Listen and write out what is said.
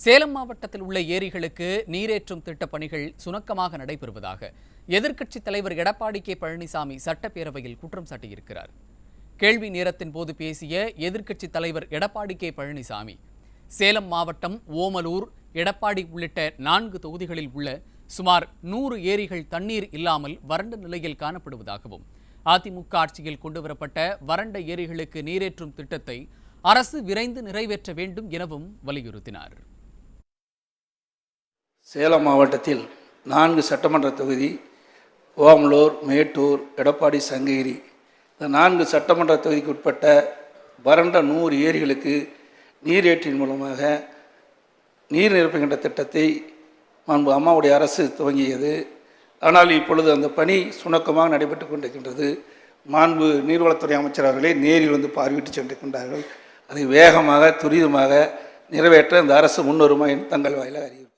சேலம் மாவட்டத்தில் உள்ள ஏரிகளுக்கு நீரேற்றும் திட்டப் பணிகள் சுணக்கமாக நடைபெறுவதாக எதிர்க்கட்சித் தலைவர் எடப்பாடி கே பழனிசாமி சட்டப்பேரவையில் குற்றம் சாட்டியிருக்கிறார். கேள்வி நேரத்தின் போது பேசிய எதிர்க்கட்சித் தலைவர் எடப்பாடி கே பழனிசாமி சேலம் மாவட்டம் ஓமலூர் எடப்பாடி உள்ளிட்ட நான்கு தொகுதிகளில் உள்ள சுமார் நூறு ஏரிகள் தண்ணீர் இல்லாமல் வறண்ட நிலையில் காணப்படுவதாகவும் அதிமுக ஆட்சியில் கொண்டுவரப்பட்ட வறண்ட ஏரிகளுக்கு நீரேற்றும் திட்டத்தை அரசு விரைந்து நிறைவேற்ற வேண்டும் எனவும் வலியுறுத்தினார். சேலம் மாவட்டத்தில் நான்கு சட்டமன்ற தொகுதி ஓமலூர் மேட்டூர் எடப்பாடி சங்ககிரி. இந்த நான்கு சட்டமன்ற தொகுதிக்கு உட்பட்ட வறண்ட நூறு ஏரிகளுக்கு நீரேற்றின் மூலமாக நீர் நிரப்புகின்ற திட்டத்தை மாண்பு அம்மாவுடைய அரசு துவங்கியது. ஆனால் இப்பொழுது அந்த பணி சுணக்கமாக நடைபெற்று கொண்டிருக்கின்றது. மாண்பு நீர்வளத்துறை அமைச்சர் அவர்களே நேரில் வந்து பார்வையிட்டு சென்றிருக்கின்றார்கள். அதை வேகமாக துரிதமாக நிறைவேற்ற இந்த அரசு முன்வருமா என்று தங்கள் வாயிலாக அறிவிப்பு